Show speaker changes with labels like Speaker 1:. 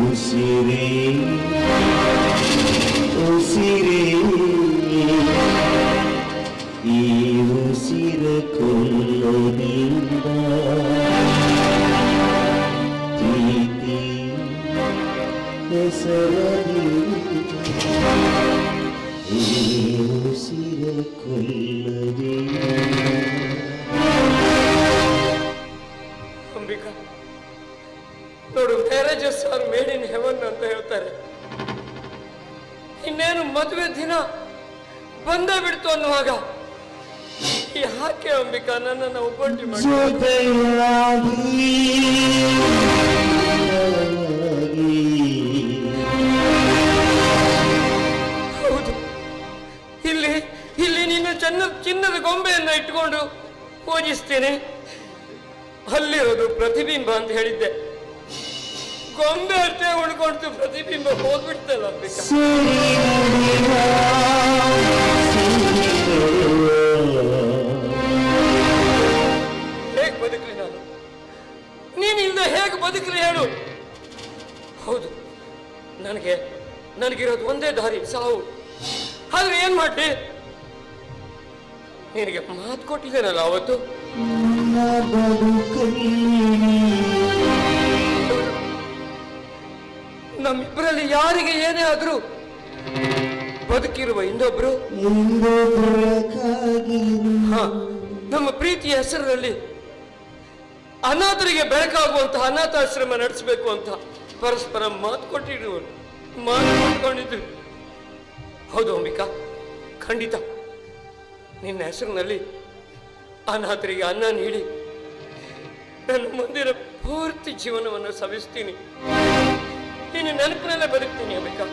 Speaker 1: ಉಸಿರೇ ಉಸಿರೇ ಈ ಉಸಿರ ಉಸಿರ ಕೊಲ್ಲದೆ
Speaker 2: ಅಂಬಿಕಾ ನೋಡು, marriages are made in heaven ಅಂತ ಹೇಳ್ತಾರೆ. ಇನ್ನೇನು ಮದುವೆ ದಿನ ಬಂದೇ ಬಿಡ್ತು ಅನ್ನುವಾಗ ಯಾಕೆ ಅಂಬಿಕಾ ನನ್ನನ್ನು ಒಬ್ಬಂಟಿ ಮಾಡಿ ಇಲ್ಲಿ ಇಲ್ಲಿ ನೀನು ಚೆನ್ನ, ಚಿನ್ನದ ಗೊಂಬೆಯನ್ನು ಇಟ್ಟುಕೊಂಡು ಪೂಜಿಸ್ತೇನೆ. ಅಲ್ಲಿರೋದು ಪ್ರತಿಬಿಂಬ ಅಂತ ಹೇಳಿದ್ದೆ. ಗೊಂಬೆ ಅಷ್ಟೇ ಉಳ್ಕೊಳ್ತು ಪ್ರತಿಬಿಂಬ ಹೋಗ್ಬಿಡ್ತಲ್ಲ ಹೇಗ್ ಹೇಗೆ ಬದುಕಲಿ ನಾನು? ನೀನಿಂದ ಹೇಗೆ ಬದುಕಲಿ ಹೇಳು? ಹೌದು, ನನಗೆ, ನನಗಿರೋದು ಒಂದೇ ದಾರಿ, ಸಾವು. ಆದ್ರೆ ಏನ್ ಮಾಡಿ ನಿನಗೆ ಮಾತು ಕೊಟ್ಟಿದ್ದೇನಲ್ಲ ಅವತ್ತು? ನಮ್ಮಿಬ್ಬರಲ್ಲಿ ಯಾರಿಗೆ ಏನೇ ಆದ್ರೂ ಬದುಕಿರುವ ಇನ್ನೊಬ್ರು ನಮ್ಮ ಪ್ರೀತಿಯ ಹೆಸರಿನಲ್ಲಿ ಅನಾಥರಿಗೆ ಬೆಳಕಾಗುವಂತಹ ಅನಾಥಾಶ್ರಮ ನಡೆಸಬೇಕು ಅಂತ ಪರಸ್ಪರ ಮಾತು ಕೊಟ್ಟಿರುವ ಮಾತು ಕೊಟ್ಕೊಂಡಿದ್ವಿ ಹೌದು ಅಂಬಿಕಾ, ಖಂಡಿತ. ನಿನ್ನ ಹೆಸರಿನಲ್ಲಿ ಅನಾಥರಿಗೆ ಅನ್ನ ನೀಡಿ ನನ್ನ ಮುಂದಿನ ಪೂರ್ತಿ ಜೀವನವನ್ನು ಸವಿಸ್ತೀನಿ. ನೀನು ನೆನಪಿನಲ್ಲೇ ಬದುಕ್ತೀನಿ ಅಂಬಿಕಾ.